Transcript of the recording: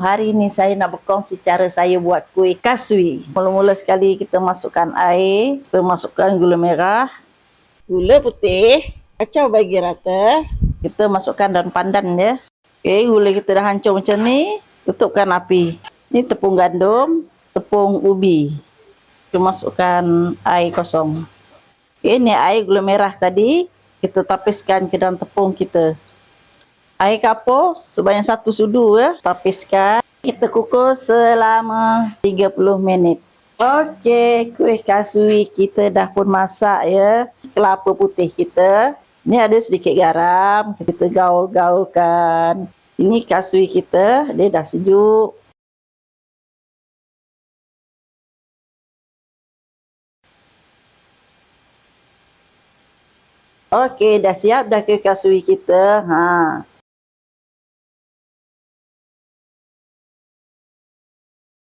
Hari ini saya nak berkongsi cara saya buat kuih kasui. Mula-mula sekali kita masukkan air, kita masukkan gula merah, gula putih, kacau bagi rata. Kita masukkan daun pandan ya. Okey, gula kita dah hancur macam ni, tutupkan api. Ni tepung gandum, tepung ubi. Kita masukkan air kosong. Okey, ni air gula merah tadi, kita tapiskan ke dalam tepung kita. Air kapur sebanyak satu sudu ya. Tapiskan. Kita kukus selama 30 minit. Okey, kuih kasui kita dah pun masak ya. Kelapa putih kita. Ni ada sedikit garam. Kita gaul-gaulkan. Ini kasui kita. Dia dah sejuk. Okey, dah siap dah kuih kasui kita. Ha.